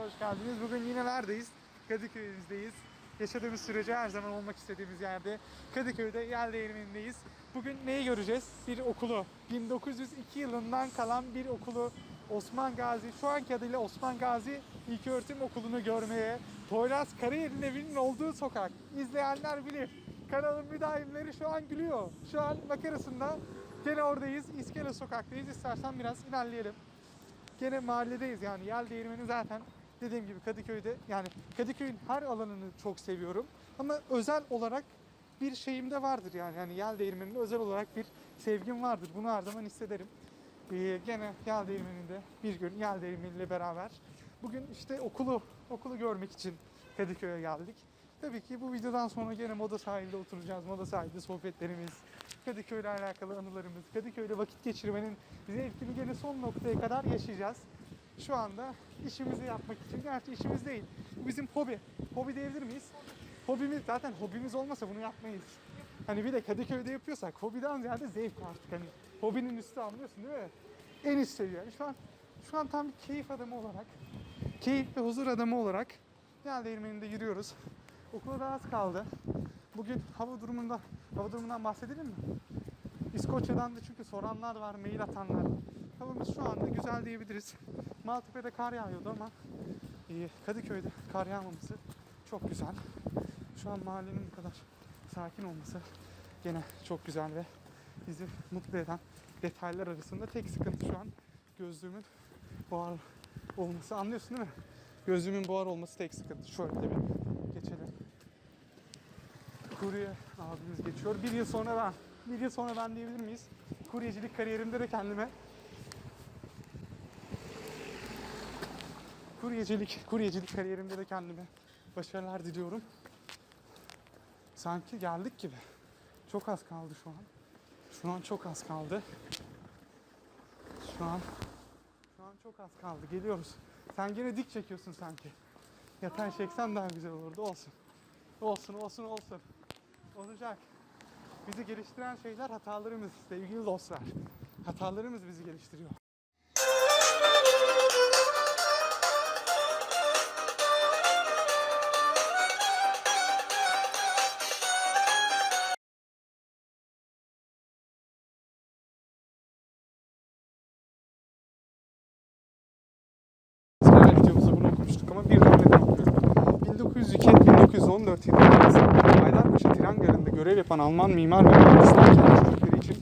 hoş geldiniz. Bugün yine neredeyiz? Kadıköy'ümüzdeyiz. Yaşadığımız sürece her zaman olmak istediğimiz yerde. Kadıköy'de yer değirmenindeyiz. Bugün neyi göreceğiz? Bir okulu. 1902 yılından kalan bir okulu Osman Gazi, şu anki adıyla Osman Gazi İlköğretim Okulu'nu görmeye, Poyraz Karayel'in evinin olduğu sokak. İzleyenler bilir. Kanalın müdavimleri şu an gülüyor. Şu an makarasında gene oradayız. İskele sokaktayız. İstersen biraz ilerleyelim. Gene mahalledeyiz yani yel değirmeni zaten dediğim gibi Kadıköy'de yani Kadıköy'ün her alanını çok seviyorum ama özel olarak bir şeyim de vardır yani yani yel değirmenine özel olarak bir sevgim vardır bunu her zaman hissederim. Ee, gene yel değirmeninde bir gün yel değirmeniyle beraber bugün işte okulu okulu görmek için Kadıköy'e geldik. Tabii ki bu videodan sonra gene Moda sahilde oturacağız. Moda sahilde sohbetlerimiz, Kadıköy'le alakalı anılarımız, Kadıköy'de vakit geçirmenin zevkini gene son noktaya kadar yaşayacağız. Şu anda işimizi yapmak için, gerçi işimiz değil, bu bizim hobi. Hobi diyebilir miyiz? Hobimiz, zaten hobimiz olmasa bunu yapmayız. Hani bir de Kadıköy'de yapıyorsak hobiden ziyade zevk artık. Hani hobinin üstü anlıyorsun değil mi? En üst seviye. Şu an, şu an tam bir keyif adamı olarak, keyif ve huzur adamı olarak Yel değirmeninde yürüyoruz. Okula da az kaldı. Bugün hava durumunda, hava durumundan bahsedelim mi? İskoçya'dan da çünkü soranlar var, mail atanlar. Havamız şu anda güzel diyebiliriz. Maltepe'de kar yağıyordu ama e, Kadıköy'de kar yağmaması çok güzel. Şu an mahallenin bu kadar sakin olması gene çok güzel ve bizi mutlu eden detaylar arasında tek sıkıntı şu an gözlüğümün buhar olması. Anlıyorsun değil mi? Gözlüğümün buhar olması tek sıkıntı. Şöyle de bir geçelim. Kurye abimiz geçiyor. Bir yıl sonra ben. Bir yıl sonra ben diyebilir miyiz? Kuryecilik kariyerimde de kendime kuryecilik, kuryecilik kariyerimde de kendime başarılar diliyorum. Sanki geldik gibi. Çok az kaldı şu an. Şu an çok az kaldı. Şu an şu an çok az kaldı. Geliyoruz. Sen gene dik çekiyorsun sanki. Yatay çeksen daha güzel olurdu. Olsun. Olsun, olsun, olsun. Olacak. Bizi geliştiren şeyler hatalarımız sevgili dostlar. Hatalarımız bizi geliştiriyor. Bir örnek okuyorum. 1902-1914 yılları arasında Haydarpaşa tren garında görev yapan Alman mimar ve mühendisler kendi çocukları için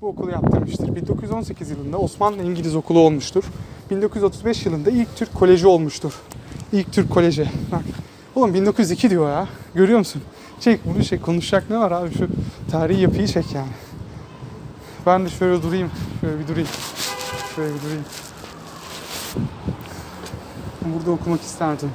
bu okulu yaptırmıştır. 1918 yılında Osmanlı İngiliz okulu olmuştur. 1935 yılında ilk Türk koleji olmuştur. İlk Türk koleji. Bak. Oğlum 1902 diyor ya. Görüyor musun? Çek bunu çek. Konuşacak ne var abi? Şu tarihi yapıyı çek yani. Ben de şöyle durayım. Şöyle bir durayım. Şöyle bir durayım. Burada okumak isterdim.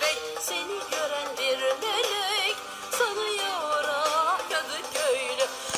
Bir